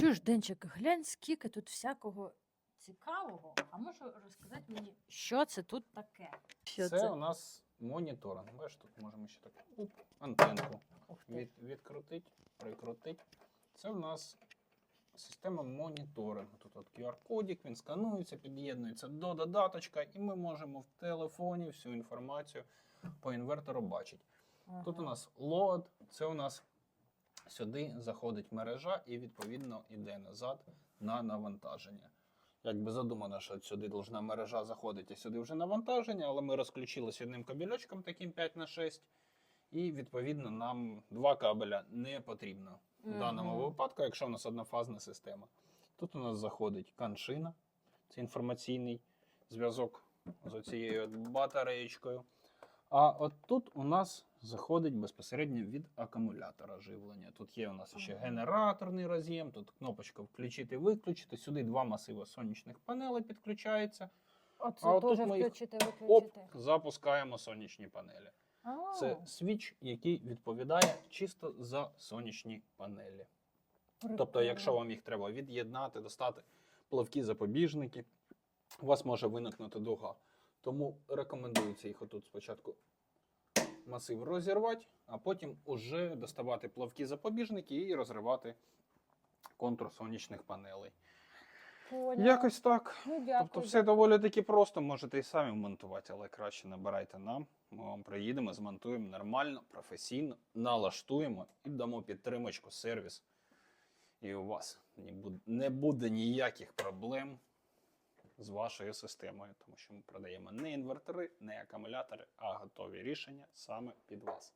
Чуєш, Денчик, глянь, скільки тут всякого цікавого. А можеш розказати мені, що це тут таке? Що це, у нас моніторинг. Бачиш, тут можемо ще так уп, антенку від, відкрутити, прикрутити. Це в нас система моніторингу. Тут от QR-кодик, він сканується, під'єднується до додаточка, і ми можемо в телефоні всю інформацію по інвертору бачити. Тут у нас лод, це у нас сюди заходить мережа і відповідно йде назад на навантаження. Якби задумано, що сюди должна мережа заходити, а сюди вже навантаження, але ми розключилися одним кабельочком, таким 5 на 6 і відповідно нам два кабеля не потрібно в даному випадку, якщо у нас однофазна система. Тут у нас заходить каншина, це інформаційний зв'язок з цією батареєчкою. А от тут у нас заходить безпосередньо від акумулятора живлення. Тут є у нас ще генераторний роз'єм, тут кнопочка включити-виключити. Сюди два масиви сонячних панелей підключаються. Оце а отут теж ми їх- включити, Оп, виключити. запускаємо сонячні панелі. А, Це свіч, який відповідає чисто за сонячні панелі. Тобто, якщо вам їх треба від'єднати, достати плавкі запобіжники, у вас може виникнути дуга. Тому рекомендується їх отут спочатку масив розірвати, а потім уже доставати плавкі запобіжники і розривати контур сонячних панелей. Поняла. Якось так. Ну, дякую. Тобто все доволі таки просто, можете і самі монтувати, але краще набирайте нам. Ми вам приїдемо, змонтуємо нормально, професійно, налаштуємо і дамо підтримочку, сервіс. І у вас не буде ніяких проблем з вашою системою, тому що ми продаємо не інвертори, не акумулятори, а готові рішення саме під вас.